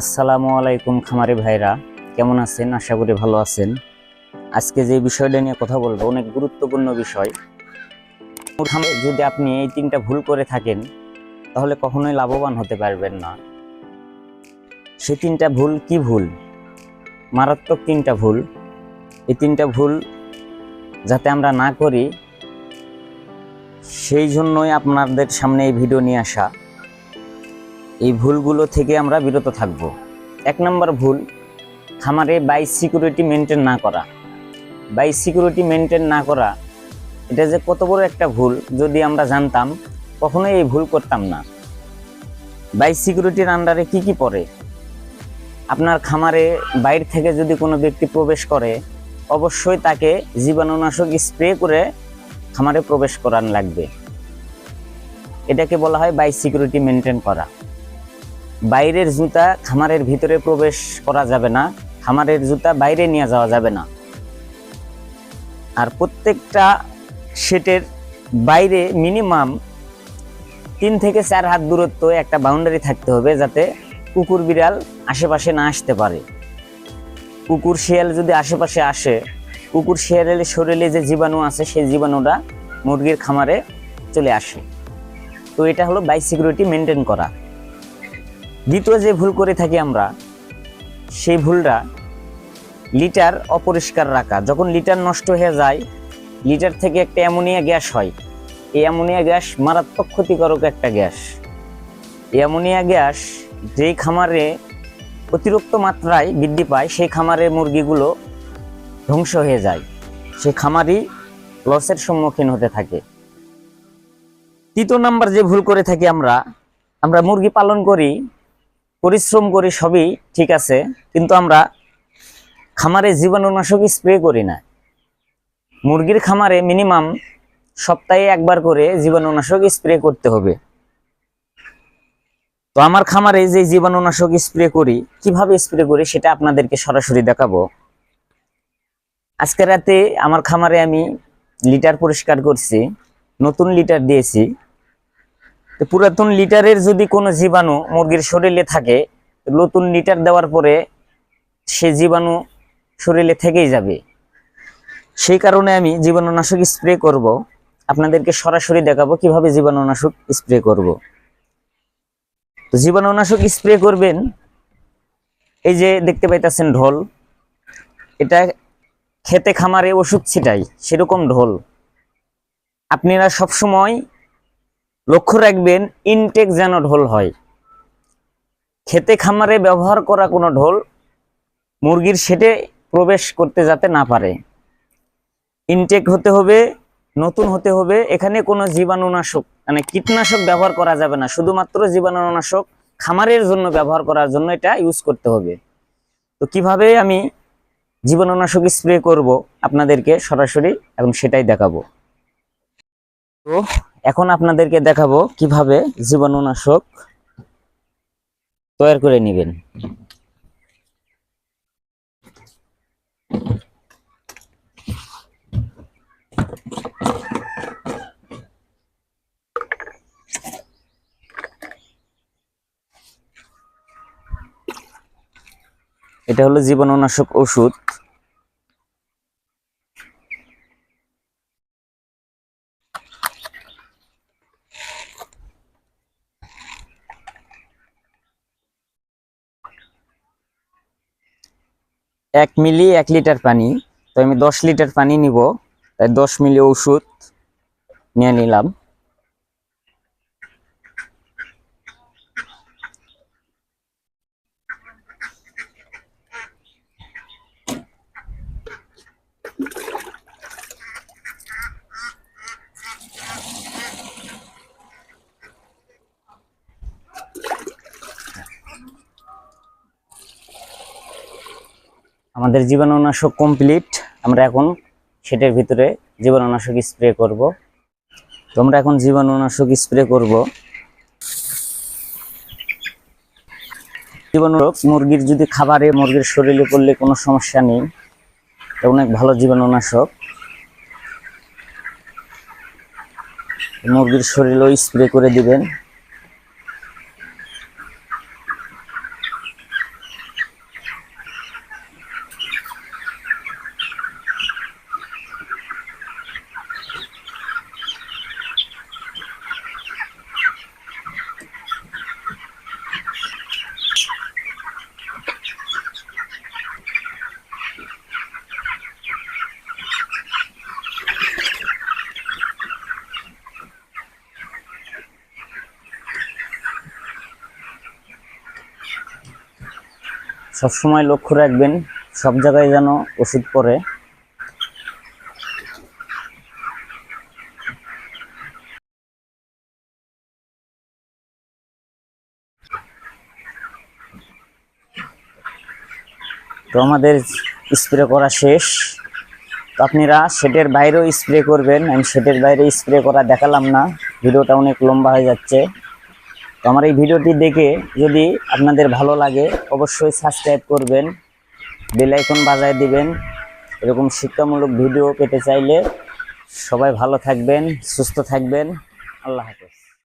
আসসালামু আলাইকুম খামারি ভাইরা, কেমন আছেন? আশা করি ভালো আছেন। আজকে যে বিষয়টা নিয়ে কথা বলব, অনেক গুরুত্বপূর্ণ বিষয়। যদি আপনি এই তিনটা ভুল করে থাকেন, তাহলে কখনোই লাভবান হতে পারবেন না। সে তিনটা ভুল কি ভুল? মারাত্মক তিনটা ভুল। এই তিনটা ভুল যাতে আমরা না করি, সেই জন্যই আপনাদের সামনে এই ভিডিও নিয়ে আসা। এই ভুলগুলো থেকে আমরা বিরত থাকব। এক নম্বর ভুল, খামারে বাই সিকিউরিটি মেনটেন না করা। বাই সিকিউরিটি মেনটেন না করা, এটা যে কত বড় একটা ভুল, যদি আমরা জানতাম, কখনোই এই ভুল করতাম না। বাই সিকিউরিটির আন্ডারে কি কি পড়ে? আপনার খামারে বাইরে থেকে যদি কোনো ব্যক্তি প্রবেশ করে, অবশ্যই তাকে জীবাণুনাশক স্প্রে করে খামারে প্রবেশ করান লাগবে। এটাকে বলা হয় বাই সিকিউরিটি মেনটেন করা। বাইরের জুতা খামারের ভিতরে প্রবেশ করা যাবে না, খামারের জুতা বাইরে নিয়ে যাওয়া যাবে না। আর প্রত্যেকটা সেটের বাইরে মিনিমাম তিন থেকে চার হাত দূরত্ব একটা বাউন্ডারি থাকতে হবে যাতে কুকুর বিড়াল আশেপাশে না আসতে পারে। কুকুর শিয়াল যদি আশেপাশে আসে, কুকুর শিয়ালের শরীরে যে জীবাণু আছে, সেই জীবাণুটা মুরগির খামারে চলে আসে। তো এটা হলো বাই সিকিউরিটি মেনটেন করা। দ্বিতীয় যে ভুল করে থাকি আমরা, সেই ভুলটা লিটার অপরিষ্কার রাখা। যখন লিটার নষ্ট হয়ে যায়, লিটার থেকে একটা অ্যামোনিয়া গ্যাস হয়। এই অ্যামোনিয়া গ্যাস মারাত্মক ক্ষতিকারক একটা গ্যাস। এই অ্যামোনিয়া গ্যাস যেই খামারে অতিরিক্ত মাত্রায় বৃদ্ধি পায়, সেই খামারের মুরগিগুলো ধ্বংস হয়ে যায়। সেই খামারই লসের সম্মুখীন হতে থাকে। তৃতীয় নাম্বার যে ভুল করে থাকি আমরা আমরা মুরগি পালন করি পরিশ্রম করি সবই ঠিক আছে, কিন্তু আমরা খামারে জীবাণুনাশক স্প্রে করি না। মুরগির খামারে মিনিমাম সপ্তাহে একবার করে জীবাণুনাশক স্প্রে করতে হবে। তো আমার খামারে যে জীবাণুনাশক স্প্রে করি, কীভাবে স্প্রে করি সেটা আপনাদেরকে সরাসরি দেখাবো। আজকে রাতে আমার খামারে আমি লিটার পরিষ্কার করছি, নতুন লিটার দিয়েছি। পুরাতন লিটারের যদি কোনো জীবাণু মুরগির শরীরে থাকে, নতুন লিটার দেওয়ার পরে সে জীবাণু শরীরে থেকেই যাবে। সেই কারণে আমি জীবাণুনাশক স্প্রে করব। আপনাদেরকে সরাসরি দেখাবো কীভাবে জীবাণুনাশক স্প্রে করব। তো জীবাণুনাশক স্প্রে করবেন, এই যে দেখতে পাইতেছেন ঢোল। এটা খেতে খামারে ওষুধ ছিটাই সেরকম ঢোল। আপনারা সবসময় লক্ষ্য রাখবেন ইনটেক যেন ঢোল হয়। খেতে খামারে ব্যবহার করা কোনো ঢোল মুরগির সেটে প্রবেশ করতে যাতে না পারে। ইনটেক হতে হবে, নতুন হতে হবে, এখানে কোনো জীবাণুনাশক মানে কীটনাশক ব্যবহার করা যাবে না। শুধুমাত্র জীবাণুনাশক খামারের জন্য ব্যবহার করার জন্য এটা ইউজ করতে হবে। তো কীভাবে আমি জীবাণুনাশক স্প্রে করব, আপনাদেরকে সরাসরি এখন সেটাই দেখাবো। তো এখন আপনাদেরকে দেখাবো কীভাবে জীবাণুনাশক তৈরি করে নেবেন। এটা হলো জীবাণুনাশক ওষুধ। এক মিলি এক লিটার পানি, তো আমি দশ লিটার পানি নিব, তাই দশ মিলি ওষুধ নিয়ে নিলাম। আমাদের জীবাণুনাশক কমপ্লিট আমরা এখন সেটার ভিতরে জীবাণুনাশক স্প্রে করব। তো আমরা এখন জীবাণুনাশক স্প্রে করব। জীবাণুনাশক মুরগির যদি খাবারে মুরগির শরীরে পড়লে কোনো সমস্যা নেই অনেক ভালো জীবাণুনাশক। মুরগির শরীরেও স্প্রে করে দিবেন। সবসময় লক্ষ্য রাখবেন, সব জায়গায় যেন ওষুধ পরে তো আমাদের স্প্রে করা শেষ। তো আপনারা শেডের বাইরেও স্প্রে করবেন, আমি শেডের বাইরে স্প্রে করা দেখালাম না, ভিডিওটা অনেক লম্বা হয়ে যাচ্ছে। আমার এই ভিডিওটি দেখে যদি আপনাদের ভালো লাগে, অবশ্যই সাবস্ক্রাইব করবেন বেলাইকন বাজায় দিবেন। এরকম শিক্ষামূলক ভিডিও পেতে চাইলে সবাই ভালো থাকবেন, সুস্থ থাকবেন। আল্লাহ হাফেজ।